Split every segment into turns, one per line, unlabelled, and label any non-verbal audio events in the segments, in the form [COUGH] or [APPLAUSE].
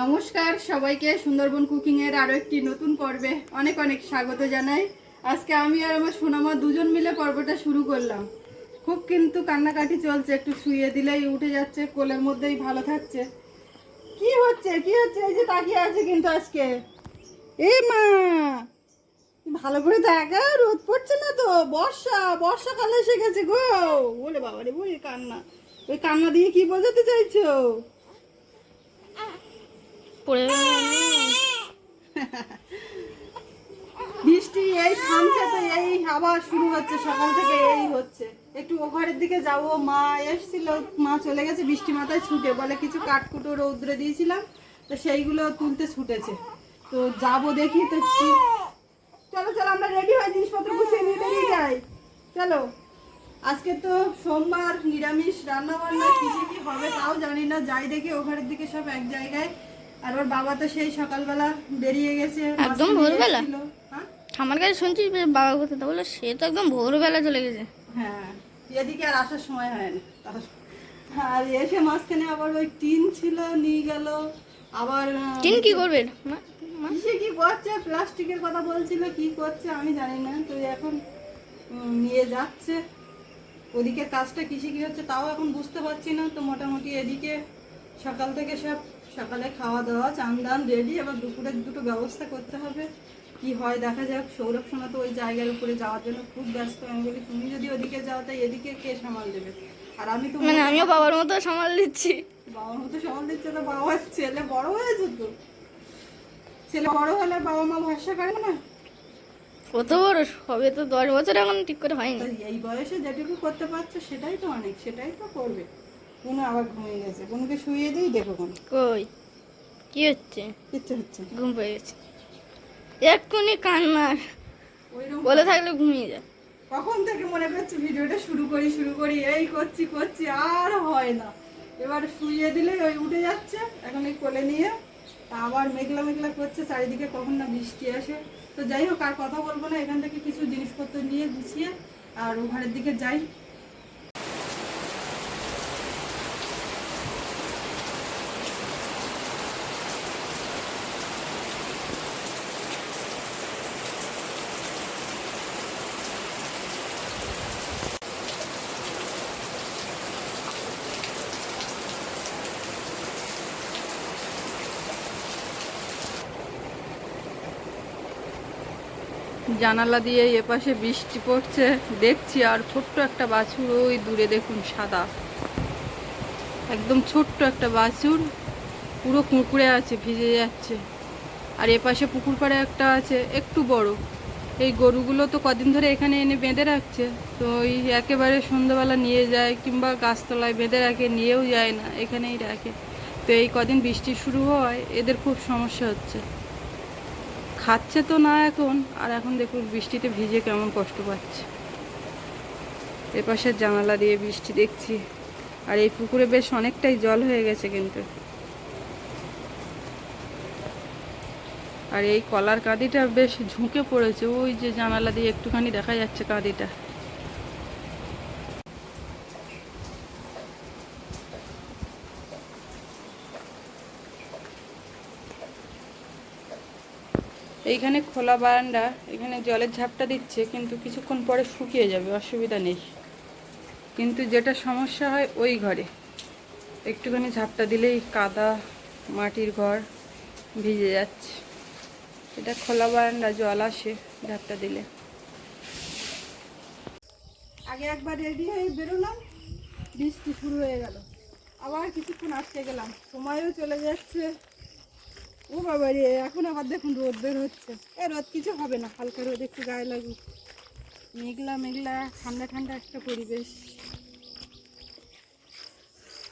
নমস্কার, সবাইকে সুন্দরবন কুকিং এর আরও একটি নতুন পর্বে অনেক অনেক স্বাগত জানাই। আজকে আমি আর আমার সোনামা দুজন মিলে পর্বটা শুরু করলাম। খুব কিন্তু কান্নাকাটি চলছে, একটু শুয়ে দিলেই উঠে যাচ্ছে, কোলের মধ্যেই ভালো থাকছে। কি হচ্ছে? কি হচ্ছে? এই যে তাকিয়ে আছে কিন্তু আজকে। এ মা! ভালো করে দেখা, রোদ পড়ছে না তো? বর্ষা, বর্ষাকালে এসে গেছে গো। বলে বাবা রে বই কান্না। ওই কান্না দিয়ে কি বোঝাতে চাইছো? বৃষ্টি, এই থামছে তো, এই আবার শুরু হচ্ছে, সকাল থেকে এই হচ্ছে। একটু দিকে যাব মা এসছিল, মা চলে গেছে, বৃষ্টি মাথায় ছুটে, বলে কিছু কাঠকুটো রৌদ্রে দিয়েছিলাম, তো সেইগুলো তুলতে ছুটেছে। তো যাব দেখি, তো কি- চলো চলো, আমরা রেডি হয়ে জিনিসপত্র গুছিয়ে নিয়ে বেরিয়ে যাই। চলো, আজকে তো সোমবার, নিরামিষ রান্না বান্না কিছু কি হবে তাও জানি না, যাই দেখি ও দিকে সব এক জায়গায় আর ওর বাবা তো সেই সকালবেলা বেরিয়ে গেছে
একদম ভোরবেলা?
হ্যাঁ?
আমার কাছে শুনছি বাবা কোথায়? বলল সে তো একদম ভোরবেলা চলে গেছে।
হ্যাঁ এদিকে আর আসার সময় হয় না। আর এসে মাঝখানে আবার ওই টিন ছিল নিয়ে গেল। আবার
টিন কি করবে? মা
কি করছে? প্লাস্টিকের কথা বলছিল কি করছে আমি জানি না। তো এখন নিয়ে যাচ্ছে। ওদিকের কাজটা কিসে কি হচ্ছে তাও এখন বুঝতে পারছি না। তো মোটামুটি এদিকে সকাল থেকে সব সকালে খাওয়া দাওয়া চান দান রেডি এবার দুপুরের দুটো ব্যবস্থা করতে হবে। কি হয় দেখা যাক সৌরভ সোনা তো ওই জায়গার উপরে যাওয়ার জন্য খুব ব্যস্ত। আমি বলি তুমি যদি ওদিকে যাও তাই এদিকে কে সামাল দেবে? আর আমি তো
মানে আমিও বাবার মতো সামাল দিচ্ছি।
বাবার মতো সামাল দিচ্ছে তো বাবার ছেলে বড় হয়েছে তো। ছেলে বড় হলে বাবা মা ভরসা করে না?
কত বড়? হবে তো দশ বছর এখন ঠিক করে হয়নি।
এই বয়সে যেটুকু করতে পারছে সেটাই তো অনেক সেটাই তো করবে। কোনো আবার ঘুমিয়ে গেছে। কোনোকে শুয়ে দিই দেখো কোনো।
কই? কি হচ্ছে?
কিচ্ছু হচ্ছে
ঘুম পেয়ে গেছে। এক্ষুনি কান্নার বলে থাকলে ঘুমিয়ে যায়।
কখন থেকে মনে করছি ভিডিওটা শুরু করি শুরু করি এই করছি করছি আর হয় না। এবার শুয়ে দিলে ওই উঠে যাচ্ছে এখন এই কোলে নিয়ে। আবার মেঘলা মেঘলা করছে চারিদিকে কখন না বৃষ্টি আসে। তো যাই হোক আর কথা বলব না এখান থেকে কিছু জিনিসপত্র নিয়ে গুছিয়ে আর ও ঘরের দিকে যাই। জানালা দিয়ে এপাশে বৃষ্টি পড়ছে। দেখছি আর ছোট্ট একটা বাছুর, ওই দূরে দেখুন সাদা। একদম ছোট্ট একটা বাছুর, পুরো কুঁকুড়ে আছে, ভিজে যাচ্ছে। আর এপাশে পুকুর পাড়ে একটা আছে, একটু বড়। এই গরুগুলো তো কদিন ধরে এখানে এনে বেঁধে রাখছে। তো ওই একেবারে সন্ধ্যাবেলা নিয়ে যায়, কিংবা গাছতলায় বেঁধে রাখে, নিয়েও যায় না, এখানেই রাখে। তো এই কদিন বৃষ্টি শুরু হওয়ায় এদের খুব সমস্যা হচ্ছে। খাচ্ছে তো না এখন, আর এখন দেখুন বৃষ্টিতে ভিজে কেমন কষ্ট পাচ্ছে। এপাশের জানালা দিয়ে বৃষ্টি দেখছি, আর এই পুকুরে বেশ অনেকটাই জল হয়ে গেছে কিন্তু। আর এই কলার কাঁদিটা বেশ ঝুঁকে পড়েছে, ওই যে জানালা দিয়ে একটুখানি দেখা যাচ্ছে কাঁদিটা। এইখানে খোলা বারান্দা, এখানে জলের ঝাপটা দিচ্ছে, কিন্তু কিছুক্ষণ পরে শুকিয়ে যাবে, অসুবিধা নেই। কিন্তু যেটা সমস্যা হয় ওই ঘরে। একটুখানি ঝাপটা দিলেই কাদা, মাটির ঘর ভিজে যাচ্ছে। এটা খোলা বারান্দা, জল আসে ঝাপটা দিলে। আগে একবার রেডি হয়ে বেরোলাম, বৃষ্টি শুরু হয়ে গেল। আবার কিছুক্ষণ আটকে গেলাম। সময়ও চলে যাচ্ছে। ও বাবা রে এখন আবার দেখুন রোদ বের হচ্ছে। এ রোদ কিছু হবে না হালকা রোদ একটু গায়ে লাগুক। মেঘলা মেঘলা ঠান্ডা ঠান্ডা একটা পরিবেশ।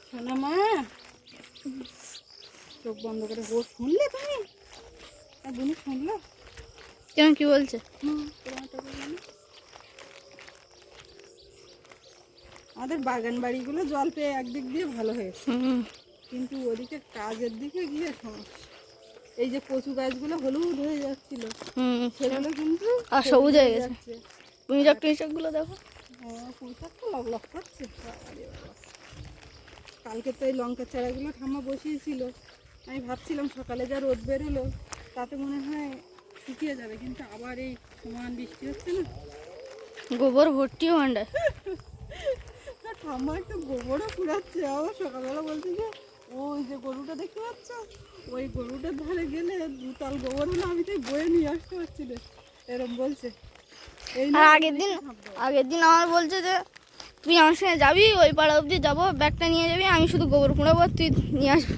শোনা মা চোখ বন্ধ করে ও শুনলে তুমি? আর গুনি শুনলো?
কেন কি বলছে।
আমাদের বাগান বাড়িগুলো জল পেয়ে একদিক দিয়ে ভালো হয়েছে। কিন্তু ওদিকে কাজের দিকে গিয়ে সমস্যা। এই যে কচু গাছগুলো হলুদ হয়ে যাচ্ছিল। সেগুলো কিন্তু
আর সবুজ হয়ে গেছে। যাক টুইশাকগুলো দেখো।
হ্যাঁ পুঁইশাক তো লক লক করছে। কালকে তো এই লঙ্কা চারাগুলো ঠাম্মা বসিয়েছিল। আমি ভাবছিলাম সকালে যা রোদ বেরোলো তাতে মনে হয় শুকিয়ে যাবে কিন্তু আবার এই সমান বৃষ্টি হচ্ছে না।
গোবর ভর্তি ভান্ডার
ঠাম্মা একটু গোবরও পুরাচ্ছে আবার সকালবেলা বলছে যে ওই যে গরুটা দেখতে পাচ্ছ? ওই গরুটার ধারে গেলে দুতাল গোবর হলে আমি তাই বয়ে নিয়ে আসতে পারছি না। এরম বলছে। এই
আর আগের দিন আগের দিন আমার বলছে যে তুই আমার সঙ্গে যাবি? ওই পাড়া অবধি যাব ব্যাগটা নিয়ে যাবি আমি শুধু গোবর কুড়াবো তুই নিয়ে আসবি।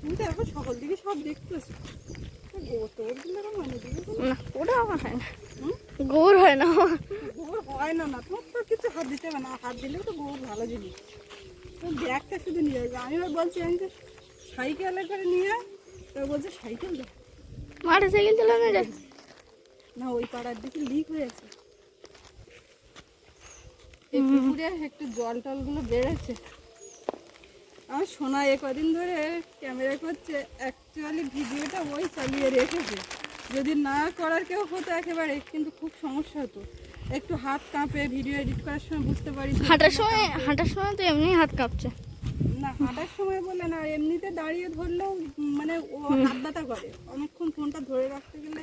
তুমি তো এখন সকাল দিকে সব দেখতেছো। মানে
না ওটা আমার হয় না। গোবর হয় না।
গোবর হয় না না তোমার তো কিছু হাত দিতে হবে না। হাত দিলেও তো গোবর ভালো জিনিস। ব্যাগটা শুধু নিয়ে আমি বলছি আমি সাইকেলে করে নিয়ে তো বলছে সাইকেল
মাঠে সাইকেল চালানো যায়?
না ওই পাড়ার দিকে লিক হয়েছে। এই পুকুরে একটু জল টলগুলো বেড়েছে। আমার শোনা এ কদিন ধরে ক্যামেরা করছে অ্যাকচুয়ালি ভিডিওটা ওই চালিয়ে রেখেছে। যদি না করার কেউ হতো একেবারে কিন্তু খুব সমস্যা হতো। একটু হাত কাঁপে ভিডিও এডিট করার সময় বুঝতে পারি
হাঁটার সময় হাঁটার সময় তো এমনি হাত কাঁপছে।
না হাঁটার সময় বলে না এমনিতে দাঁড়িয়ে ধরলেও মানে ও হাত ব্যথা করে। অনেকক্ষণ ফোনটা ধরে রাখতে গেলে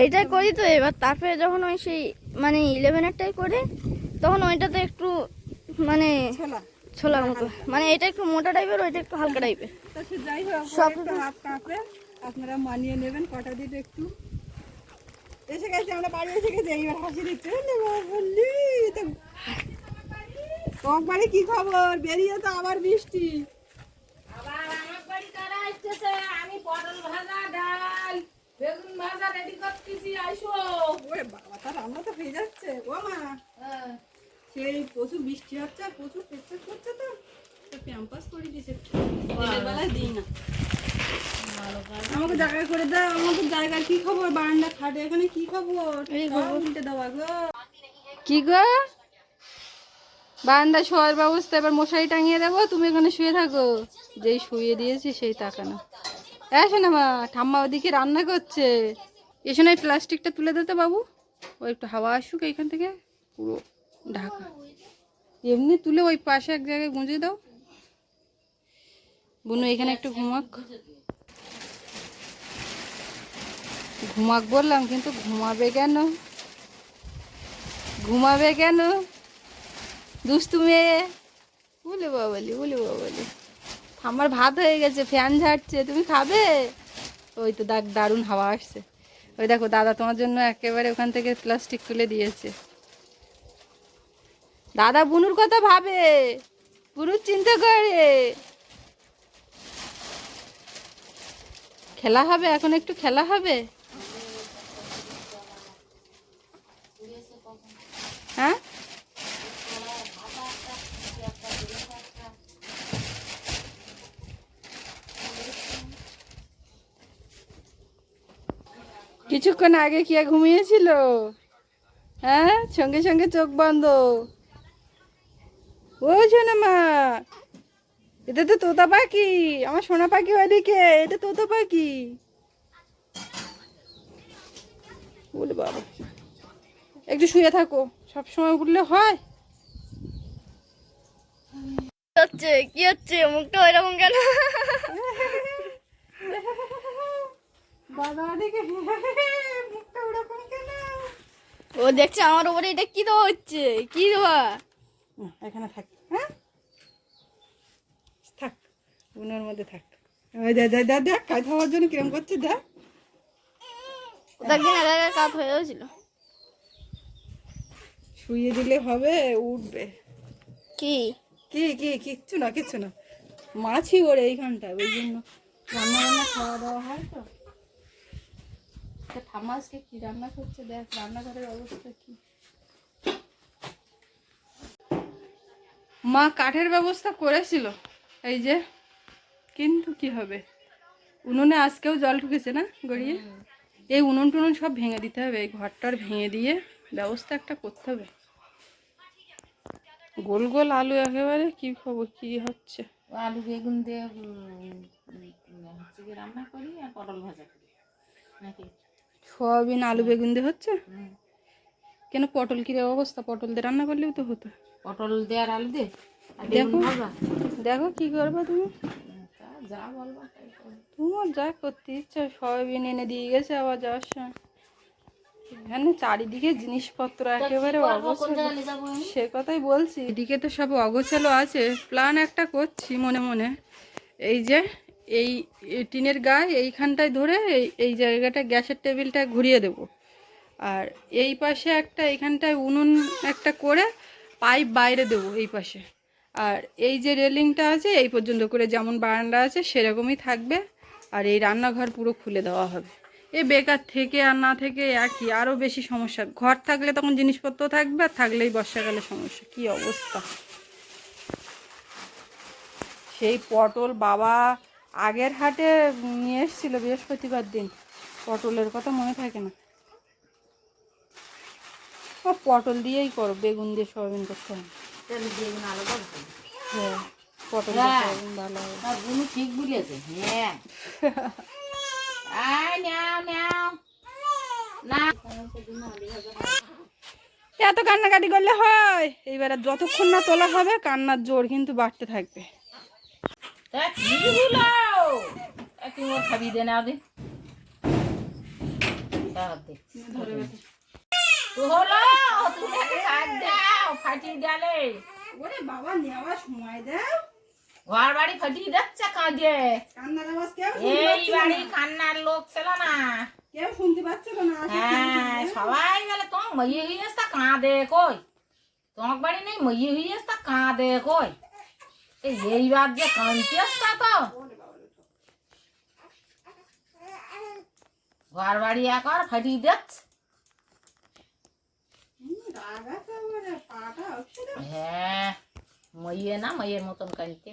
এইটাই করি তো এবার তারপরে যখন ওই সেই মানে ইলেভেনেরটাই করে তখন ওইটাতে একটু মানে
ছেলা।
ছোলার মতো। মানে এটা একটু মোটা টাইপের ওইটা একটু হালকা টাইপের
তা সে যাই হোক
সব
হাত কাঁপে। আপনারা মানিয়ে নেবেন কটা দিন একটু। এসে গেছে আমরা বাড়ি এসে গেছি এইবার হাসি দিচ্ছে। বললি তো তোমার বাড়ি কি খবর? বেরিয়ে তো আবার বৃষ্টি।
আবার আমার বাড়ি কারা আসতেছে আমি পটল ভাজা ডাল বেগুন ভাজা রেডি করতেছি আইসো।
ওরে বাবা তার রান্না তো হয়ে যাচ্ছে। ও মা সেই প্রচুর বৃষ্টি হচ্ছে আর প্রচুর পেচ্ছাপ করছে তো প্যাম্পাস করে দিয়েছে। বেলায় দিই না। আমাকে জায়গা করে দাও আমাকে জায়গার কি খবর? বারান্দা খাটে এখানে কি খবর? উল্টে দেওয়া গো? কি গো? বারান্দা শোয়ার ব্যবস্থা এবার মশারি টাঙিয়ে দেবো তুমি এখানে শুয়ে থাকো। যেই শুয়ে দিয়েছি সেই তাকানো। এসো না মা ঠাম্মা ওদিকে রান্না করছে। এসো না প্লাস্টিকটা তুলে দিতে বাবু। ও একটু হাওয়া আসুক এইখান থেকে পুরো ঢাকা। এমনি তুলে ওই পাশে এক জায়গায় গুঁজে দাও। বুনু এখানে একটু ঘুমাক। ঘুমাক বললাম, কিন্তু ঘুমাবে কেন? ঘুমাবে কেন? দুষ্টু মেয়ে। বলে বাবালি বলে বাবালি আমার ভাত হয়ে গেছে, ফ্যান ঝাড়ছে, তুমি খাবে? ওই তো দাগ দারুণ হাওয়া আসছে। ওই দেখো, দাদা তোমার জন্য একেবারে ওখান থেকে প্লাস্টিক তুলে দিয়েছে। দাদা বুনুর কথা ভাবে। বুনুর চিন্তা করে। খেলা হবে? এখন একটু খেলা হবে? হ্যাঁ? কিছুক্ষণ আগে কি ঘুমিয়েছিল? হ্যাঁ? সঙ্গে সঙ্গে চোখ বন্ধ। ও শোনা মা, এটা তো তোতা পাখি। আমার সোনা পাখি ওইদিকে, এটা তোতা পাখি। বলে বাবা, একটু শুয়ে থাকো। সব সময় উঠলে হয়?
কি হচ্ছে? কি হচ্ছে? মুখটা ওইরকম কেন?
দাদা দেখে কেন?
ও দেখছে আমার উপরে এটা কি দেওয়া হচ্ছে? কি দেওয়া?
এখানে থাক হ্যাঁ? থাক উনোর মধ্যে থাক। দেখ দেখ দেখ কাজ হওয়ার জন্য কিরম করছে দেখ।
ওটা একদিন একা একা কাত হয়ে গেছিল।
শুয়ে দিলে হবে উঠবে।
কি?
কি কি কিচ্ছু না কিচ্ছু না। মাছি ওর এইখানটায় ওই জন্য রান্না বান্না খাওয়া দাওয়া হয় তো। তা ঠাম্মা আজকে কি রান্না করছে দেখ রান্নাঘরের অবস্থা কি? মা কাঠের ব্যবস্থা করেছিল এই যে কিন্তু কি হবে? উনুনে আজকেও জল ঢুকেছে না গড়িয়ে? এই উনুন টুনুন সব ভেঙে দিতে হবে এই ঘরটার ভেঙে দিয়ে ব্যবস্থা একটা করতে হবে। গোল গোল আলু একেবারে কি খবর কি হচ্ছে?
আলু বেগুন দিয়ে হচ্ছে কি রান্না করি আর পটল ভাজা করি। নাকি?
সয়াবিন আলু বেগুন দিয়ে হচ্ছে? কেন পটল কি অবস্থা? পটল দিয়ে রান্না করলেও তো হতো।
পটল দিয়ে আর আলু দিয়ে?
দেখো দেখো কি করবে তুমি?
যা বলবা
তোমার যা করতে ইচ্ছা সয়াবিন এনে দিয়ে গেছে আবার যাওয়ার সময়। এখানে চারিদিকে জিনিসপত্র একেবারে অগোছালো। সে কথাই বলছি। এদিকে তো সব অগোছালো আছে। প্ল্যান একটা করছি মনে মনে। এই যে এই টিনের গায়ে এইখানটায় ধরে এই এই জায়গাটা গ্যাসের টেবিলটা ঘুরিয়ে দেব। আর এই পাশে একটা এইখানটায় উনুন একটা করে পাইপ বাইরে দেবো এই পাশে। আর এই যে রেলিংটা আছে এই পর্যন্ত করে যেমন বারান্দা আছে সেরকমই থাকবে। আর এই রান্নাঘর পুরো খুলে দেওয়া হবে। এ বেকার থেকে আর না থেকে একই আরও বেশি সমস্যা। ঘর থাকলে তখন জিনিসপত্র থাকবে আর থাকলেই বর্ষাকালে সমস্যা। কি অবস্থা? সেই পটল বাবা আগের হাটে নিয়ে এসেছিল বৃহস্পতিবার দিন। পটলের কথা মনে থাকে না। ও পটল দিয়েই করো বেগুন দিয়ে সয়াবিন করতে হবে। হ্যাঁ পটল
হ্যাঁ।
সয়াবিন ভালো হবে।
ঠিক বলেছে। হ্যাঁ। [LAUGHS]
এত কান্নাকাটি করলে হয়? এইবারে যতক্ষণ না তোলা হবে কান্নার জোর কিন্তু বাড়তে থাকবে।
ফাটিয়ে গেলে
ওরে বাবা নেওয়ার সময় দাও।
ঘর বাড়ি ফাটিয়ে যাচ্ছে কাজে
কান্নার আওয়াজ কেউ
এই বাড়ি কান্নার লোক ছিল না
কেউ শুনতে পাচ্ছিল না
হ্যাঁ সবাই বলে তোমার মইয়ে হয়ে আসতা কাঁদে কই তোমার বাড়ি নেই মইয়ে হয়ে আসতা কাঁদে কই এই এইবার যে কাঁদতে আসতা তো ঘর বাড়ি একবার ফাটিয়ে দিচ্ছে হ্যাঁ মইয়ে না মইয়ের মতন কাঁদতে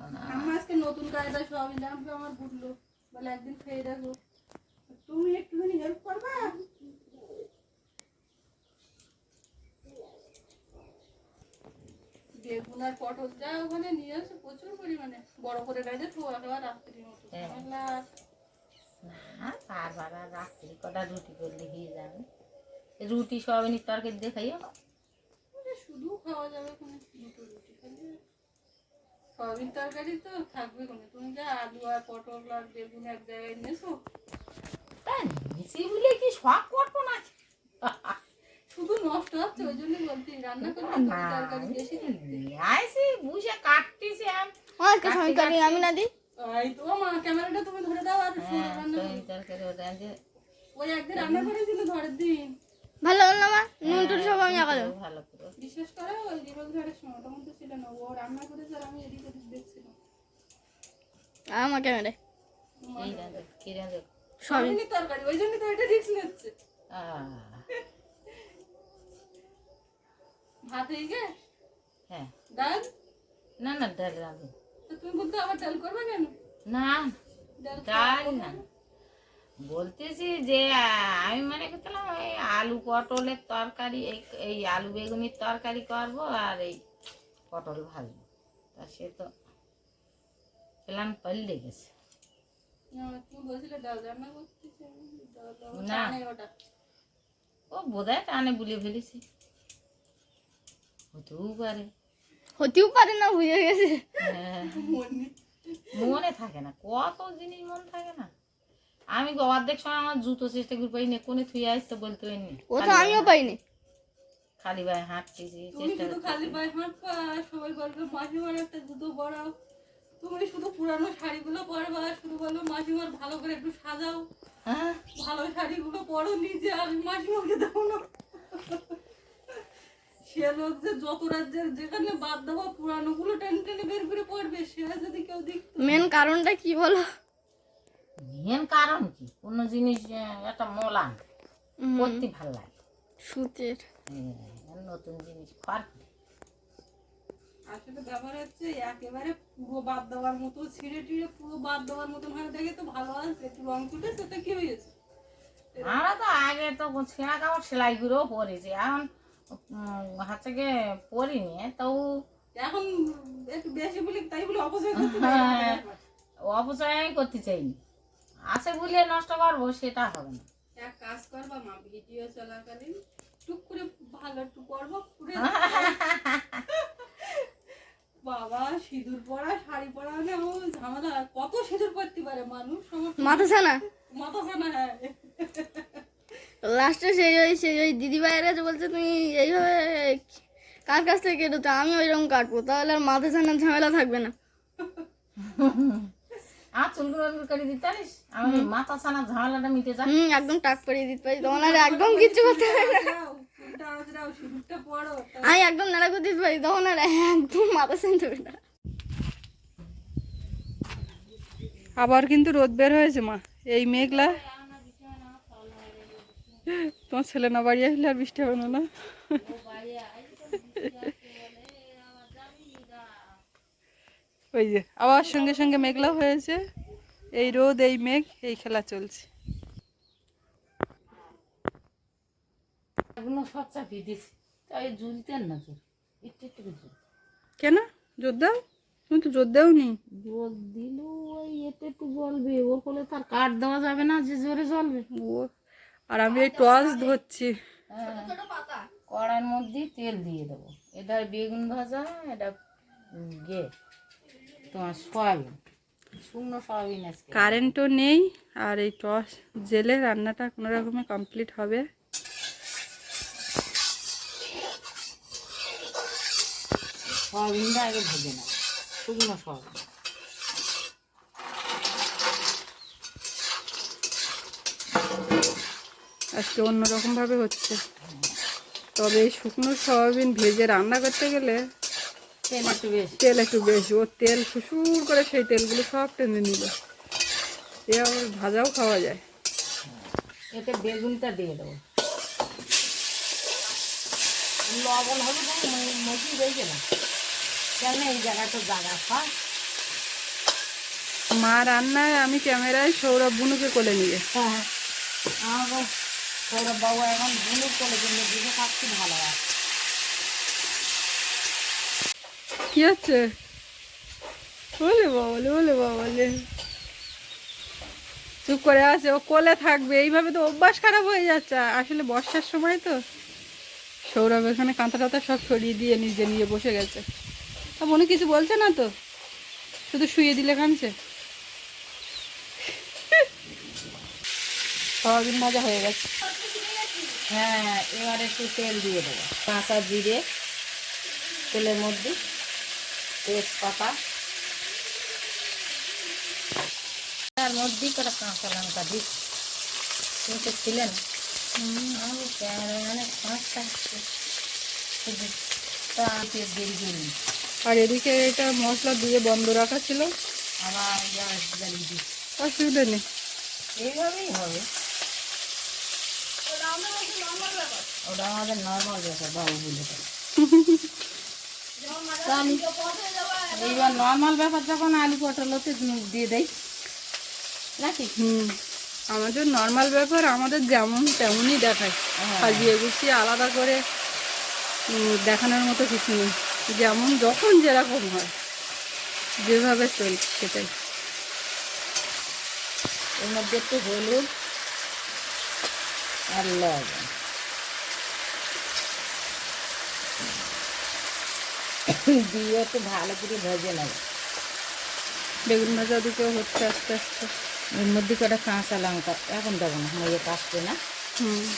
আম্মা আজকে নতুন কায়দা সয়াবিন রান্না আমার বুঝলো বলে একদিন খেয়ে দেখো। তুমি একটুখানি হেল্প করবে? বেগুন আর পটল যা ওখানে নিয়ে আসে প্রচুর পরিমাণে। বড় করে গাইতে তো একেবারে রাত্রির মতো।
হ্যাঁ। না তারপর আর রাত্রি কটা রুটি করলে হয়ে যাবে। রুটি সয়াবিনের তরকারি দেখাইও
ওরে শুধু খাওয়া যাবে কোনো রুটি। সয়াবিন তরকারি তো থাকবে কোনো তুমি যা আলু আর পটল আর বেগুন এক জায়গায় নিয়েছো
তাই মিশি বলে কি শখ করব না
শুধু নষ্ট হচ্ছে ওই জন্য বলছি রান্না করলে তরকারি বেশি
আইসি বুঝে কাটতেছি আমি।
আমাকে কাটি আমি না দিই।
এই তো মা ক্যামেরাটা তুমি ধরে দাও আর
হ্যাঁ,
রান্না
তো তরকারি ওটা
ওই একদিন রান্না করেছিল ঘরের দিন।
ভালো হলো না মা? নুন টুন সব আমি দেবো।
ভালো
বিশেষ করে ওই দিবস ঘরের সময় ওটা মধ্যে ছিল না। ও রান্না করেছে আর আমি এদিক ওদিক দেখছিলাম।
আমার ক্যামেরায় সবই।
তরকারি ওই জন্য তো এটা রিক্স নিচ্ছে
আহ,
ভাত হয়ে গে
হ্যাঁ।
ডাল?
না না ডাল রাঁধে।
তো তুমি বলতে আবার ডাল করবে কেন?
না
ডাল
না। বলতেছি যে আমি মনে করছিলাম এই আলু পটলের তরকারি এই এই আলু বেগুনির তরকারি করব আর এই পটল ভাজবো। তা সে তো প্ল্যান পাল্টে গেছে।
না,
ও বোধহয় টানে বুলে ফেলেছি। হতেও পারে।
হতেও পারে না বুঝে গেছে।
হ্যাঁ।
মনে
থাকে না। কত জিনিস মনে থাকে না। আমি গো অর্ধেক সময় আমার জুতো চেষ্টা করে পাই না কোনে থুই আসতে বলতে পারিনি
ও তো আমিও পাইনি
খালি ভাই হাঁটতেছি
তুমি
চেষ্টা
শুধু খালি পায়ে হাঁটবা সবাই বলবে মাসিমার একটা জুতো পরাও। তুমি শুধু পুরানো শাড়িগুলো পরবা শুধু বলো মাসিমার ভালো করে একটু সাজাও।
হ্যাঁ?
ভালো শাড়িগুলো পরো নিজে আর মাসিমাকে দাও না। সে লোক যে যত রাজ্যের যেখানে বাদ দেওয়া পুরানো গুলো টেনে টেনে বের করে পড়বে সে যদি কেউ দিক
মেন কারণটা কি বলো?
মেন কারণ কি? কোনো জিনিস একটা মোলান করতে ভালো লাগে।
সুতির
হ্যাঁ, নতুন জিনিস খর
আসলে ব্যাপার হচ্ছে একেবারে পুরো বাদ দেওয়ার মতো ছিঁড়ে টিড়ে পুরো বাদ দেওয়ার মতো ভাবে দেখে তো ভালো আছে একটু রং ছুটেছে তো কি হয়েছে?
আমরা তো আগে তো ছেঁড়া কাপড় সেলাই করেও পরেছি এখন হচ্ছে গিয়ে পরিনি তো
এখন একটু বেশি বলি তাই বলে অপচয় করতে
হ্যাঁ। অপচয় আমি করতে চাইনি। আছে বলে নষ্ট করব সেটা হবে না।
এক কাজ করবা মা ভিডিও চলাকালীন টুক করে ভালো একটু করব পুরে [LAUGHS] বাবা সিঁদুর পরা শাড়ি পরা মানে ও ঝামেলা। কত সিঁদুর পরতে পারে মানুষ?
মাথা ছানা
মাথা ছানা হ্যাঁ।
লাস্টে সেই ওই সেই ওই দিদি ভাইয়ের বলছে তুমি এইভাবে কার কাছ থেকে কেটেছো? আমি ওইরকম কাটবো। তাহলে আর মাথা ছানার ঝামেলা থাকবে না। [LAUGHS]
চুলগুলো করে দিতে পারিস? আমি মাথা ছানা ঝামেলাটা মিটে যায়
হুম একদম টাক পরিয়ে দিতে পারি আর একদম কিচ্ছু করতে হবে আমি একদম নাড়া করে দিতে পারি তখন আর একদম মাথা ছানতে হবে না।
আবার কিন্তু রোদ বের হয়েছে মা। এই মেঘলা। তোমার ছেলে না বাড়ি আসলে আর বৃষ্টি হবে না না ওই যে আবার সঙ্গে সঙ্গে মেঘলা হয়েছে। এই রোদ এই মেঘ এই খেলা চলছে। কেন? জোর দাও। তুমি তো জোর দাও নি
জল দিলেও ওই এতে একটু জ্বলবে। ওর ফলে তার কাঠ দেওয়া যাবে না যে জোরে জ্বলবে।
ও আর আমি এই টর্চ ধরছি।
কড়াইয়ের মধ্যে তেল দিয়ে দেবো। এটা বেগুন ভাজা এটা গে তোমার সয়াবিন শুকনো সয়াবিন
কারেন্টও নেই আর এই টস জেলে রান্নাটা কোনো রকমে কমপ্লিট হবে।
সয়াবিনটা আগে ভেজে নেব শুকনো সয়াবিন।
আজকে অন্যরকম ভাবে হচ্ছে। তবে এই শুকনো সয়াবিন ভেজে রান্না করতে গেলে
তেল একটু বেশি।
তেল একটু বেশি। ও তেল শ্বশুর করে সেই তেলগুলো সব টেনে নিল। এ আবার ভাজাও খাওয়া যায়।
এতে বেগুনটা দিয়ে দেবো। লবণ হলুদ মজি রয়েছে না কেন এই জায়গাটা জায়গা খায়
মা রান্নায় আমি ক্যামেরায় সৌরভ বুনুকে কোলে নিয়ে।
হ্যাঁ। সৌরভ বাবু এখন বুনুর করে জন্য বুঝে খাচ্ছি ভালো আছে।
কি হচ্ছে? বলে বাবলে বলে বাবলে। চুপ করে আছে, ও কোলে থাকবে। এইভাবে তো অভ্যাস খারাপ হয়ে যাচ্ছে। আসলে বর্ষার সময় তো সৌরভ এখানে কাঁথা টাথা সব সরিয়ে দিয়ে নিজে নিয়ে বসে গেছে। তা মনে কিছু বলছে না তো? শুধু শুয়ে দিলে কামছে সয়াবিন ভাজা হয়ে গেছে।
হ্যাঁ এবার একটু তেল দিয়ে দেবো। কাঁচা জিরে, তেলের মধ্যে তেজপাতা। তার মধ্যে করে কাঁচা লঙ্কা দিই। তুমি তো ছিলেন আমি তেল দেরি করি
আর এদিকে এটা মশলা দিয়ে বন্ধ রাখা ছিল।
আবার
অসুবিধা নেই।
এইভাবেই হবে। ওটা আমাদের নর্মাল ব্যাপার। বাবু বলে। [LAUGHS] তা আমি এইবার নর্মাল ব্যাপার যখন আলু পটলতে দিয়ে দেয় নাকি
হুম। আমাদের নর্মাল ব্যাপার আমাদের যেমন তেমনই দেখায়।
হ্যাঁ।
সাজিয়ে গুছিয়ে আলাদা করে দেখানোর মতো কিছু নেই। যেমন যখন যেরকম হয় যেভাবে চলছে সেটাই।
এর মধ্যে একটু হলুদ আর লবণ। দিয়ে একটু ভালো করে ভেজে নেব।
বেগুন ভাজা দিকে হচ্ছে আস্তে আস্তে।
এর মধ্যে কটা কাঁচা লঙ্কা এখন দেবো না হয়ে কাটবে না।
হুম।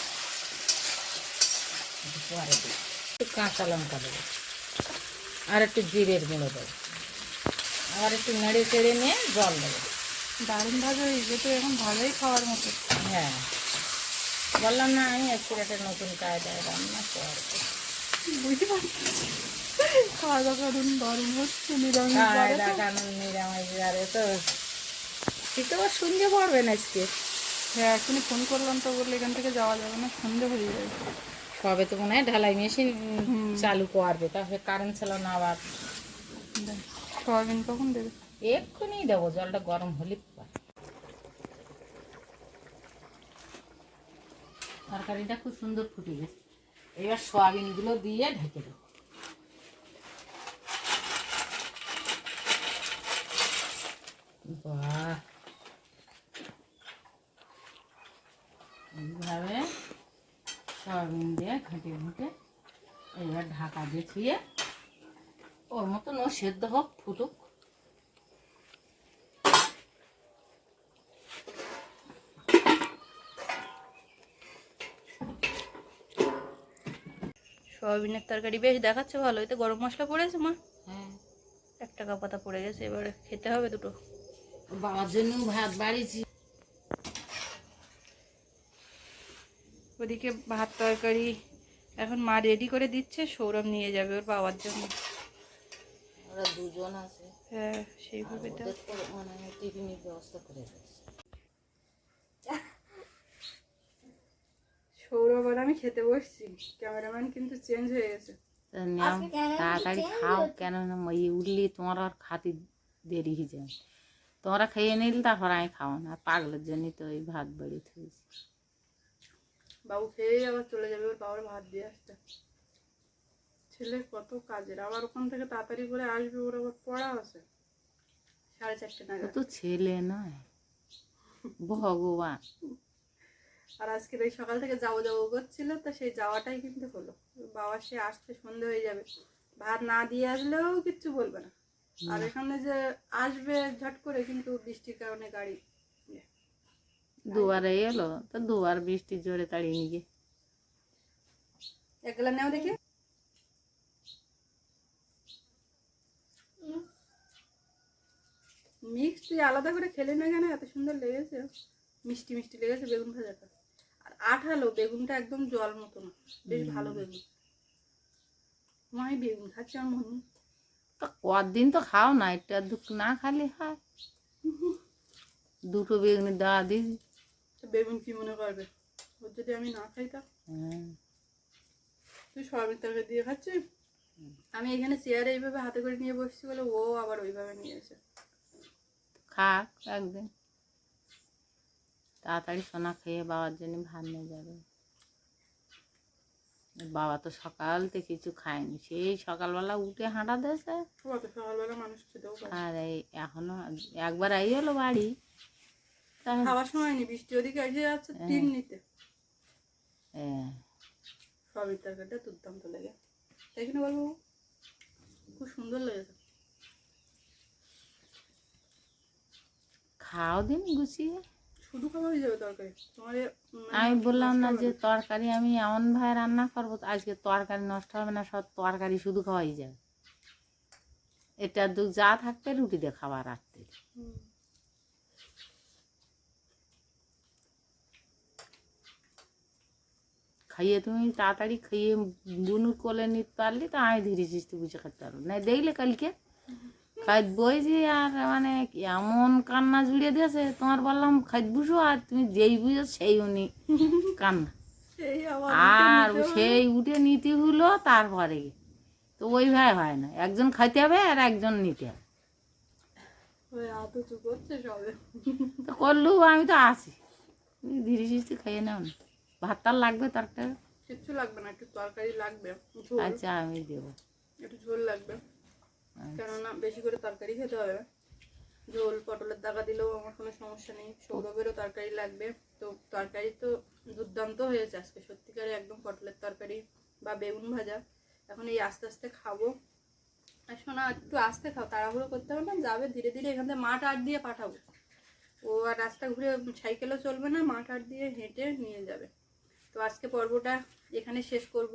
একটু পরে একটু কাঁচা লঙ্কা দেবো আর একটু জিরের গুঁড়ো দেবো। আবার একটু নেড়ে চেড়ে নিয়ে জল দেবো।
দারুণ ভাজা হয়েছে তো এখন ভালোই খাওয়ার মতো।
হ্যাঁ। বললাম না আমি আজকে একটা নতুন কায়দায় রান্না করব।
বুঝতে পারছি। খাওয়া দাওয়া করুন দারুণ হচ্ছে নিরামিষ তো।
পারবেন আজকে।
হ্যাঁ এখনই ফোন করলাম তো বললে এখান থেকে যাওয়া যাবে না সন্ধে হয়ে যাবে।
সবে তো মনে হয় ঢালাই মেশিন চালু করবে তাহলে কারেন্ট ছিল না আবার।
সয়াবিন কখন দেবে?
এক্ষুনি দেবো জলটা গরম হলে। তরকারিটা খুব সুন্দর ফুটে গেছে। এবার সয়াবিনগুলো দিয়ে ঢেকে দেবো। বাহ। এইভাবে সয়াবিন দিয়ে ঘাঁটে ঘুঁটে এবার ঢাকা দিয়ে ছুঁয়ে ওর মতন ও সেদ্ধ হোক ফুটুক।
সয়াবিনের তরকারি বেশ দেখাচ্ছে ভালো এতে গরম মশলা পড়েছে মা?
হ্যাঁ।
এক টাকা পাতা পড়ে গেছে এবারে খেতে হবে দুটো।
বাবার জন্য ভাত বাড়িয়েছি।
ওদিকে ভাত তরকারি এখন মা রেডি করে দিচ্ছে সৌরভ নিয়ে যাবে ওর বাবার জন্য।
ওরা দুজন আছে।
হ্যাঁ সেইভাবে তো।
মানে টিফিনের ব্যবস্থা করে
সৌরভ আর আমি খেতে বসছি। ক্যামেরাম্যান কিন্তু চেঞ্জ হয়ে গেছে।
তাড়াতাড়ি খাও কেন উঠলি তোমার আর খাতি দেরি হয়ে যাবে তোমরা খেয়ে নিলে তারপর আমি খাও না। পাগলের জন্যই তো ওই ভাত বাড়ি থুয়েছি
বাবু খেয়েই আবার চলে যাবে ওর বাবার ভাত দিয়ে আসতে ছেলে কত কাজের আবার ওখান থেকে তাড়াতাড়ি করে আসবে ওর আবার পড়া আছে। সাড়ে চারটে নাগাদ।
তো ছেলে নয় ভগবান।
আর আজকে এই সকাল থেকে যাব যাব করছিল তো সেই যাওয়াটাই কিন্তু হলো। বাবা সে আসতে সন্ধে হয়ে যাবে। ভাত না দিয়ে আসলেও কিচ্ছু বলবে না। আর এখানে যে আসবে ঝট করে কিন্তু বৃষ্টির কারণে গাড়ি
দুবারে এলো তো দুবার বৃষ্টি জোরে তাড়িয়ে নিয়ে
একলা নেও দেখি। মিক্স তুই আলাদা করে খেলে না কেন? এত সুন্দর লেগেছে। মিষ্টি মিষ্টি লেগেছে বেগুন ভাজাটা। আর আঠালো বেগুনটা একদম জল মতো না। বেশ ভালো বেগুন। মাই বেগুন খাচ্ছে আমার মনে।
তো কদিন তো খাও না এটা দুঃখ না খালি হয়। দুটো বেগুনি দেওয়া দিস
তো বেগুন কি মনে করবে? ওর যদি আমি না খাইতাম
হ্যাঁ।
তুই সয়াবিন তরকারি দিয়ে খাচ্ছিস? আমি এখানে চেয়ারে এইভাবে হাতে করে নিয়ে বসছি বলে ও আবার ওইভাবে নিয়ে এসে।
খাক একদিন। তাড়াতাড়ি সোনা খেয়ে বাবার জন্য ভাত নিয়ে যাবে। বাবা তো সকাল থেকে কিছু খায়নি। সেই সকালবেলা উঠে হাঁটা দিয়েছে
পারে।
আর এই এখনও একবার আই হলো বাড়ি।
খাওয়ার সময় নি বৃষ্টি ওদিকে এসে যাচ্ছে তিন নিতে।
হ্যাঁ,
তরকারিটা দুর্দান্ত লেগে। তাই কিনা বলব খুব সুন্দর লেগেছে।
খাও দিন গুছিয়ে।
শুধু খাওয়া হয়ে যাবে তরকারি? তোমার মানে
আমি বললাম না যে তরকারি আমি এমন ভাবে রান্না করব আজকে তরকারি নষ্ট হবে না সব তরকারি শুধু খাওয়াই যাবে। এটা দু যা থাকবে রুটি দিয়ে খাবার রাখতে খাইয়ে তুমি তাড়াতাড়ি খাইয়ে বুনু কোলে নিতে পারলি তো আমি ধীরে সুস্থে বুঝে খেতে পারব। না দেখলে কালকে। খাইত বইছি আর মানে এমন কান্না জুড়িয়ে দিয়েছে তোমার বললাম খাইত বুঝো আর তুমি যেই বুঝো সেই উনি কান্না। আর সেই উঠে নিতে হলো তারপরে তো ওইভাবে হয় না একজন খাইতে হবে আর একজন নিতে হবে। তো করলেও আমি তো আসি। তুমি ধীরে সুস্থে খাইয়ে নাও না। ভাত টার লাগবে তরকারি
কিচ্ছু লাগবে না একটু তরকারি লাগবে
আচ্ছা আমি দেবো।
একটু ঝোল লাগবে। কেননা বেশি করে তরকারি খেতে হবে ঝোল, পটলের দাগা দিলেও আমার কোনো সমস্যা নেই। সৌরভেরও তরকারি লাগবে। তো তরকারি তো দুর্দান্ত হয়েছে আজকে। সত্যিকারে একদম পটলের তরকারি বা বেগুন ভাজা। এখন এই আস্তে আস্তে খাব। আর শোনা একটু আস্তে খাও, তাড়াহুড়ো করতে হবে না, যাবে ধীরে ধীরে এখান থেকে মাঠ আট দিয়ে পাঠাবো। ও আর রাস্তা ঘুরে সাইকেলও চলবে না, মাঠ আট দিয়ে হেঁটে নিয়ে যাবে। তো আজকে পর্বটা এখানে শেষ করব।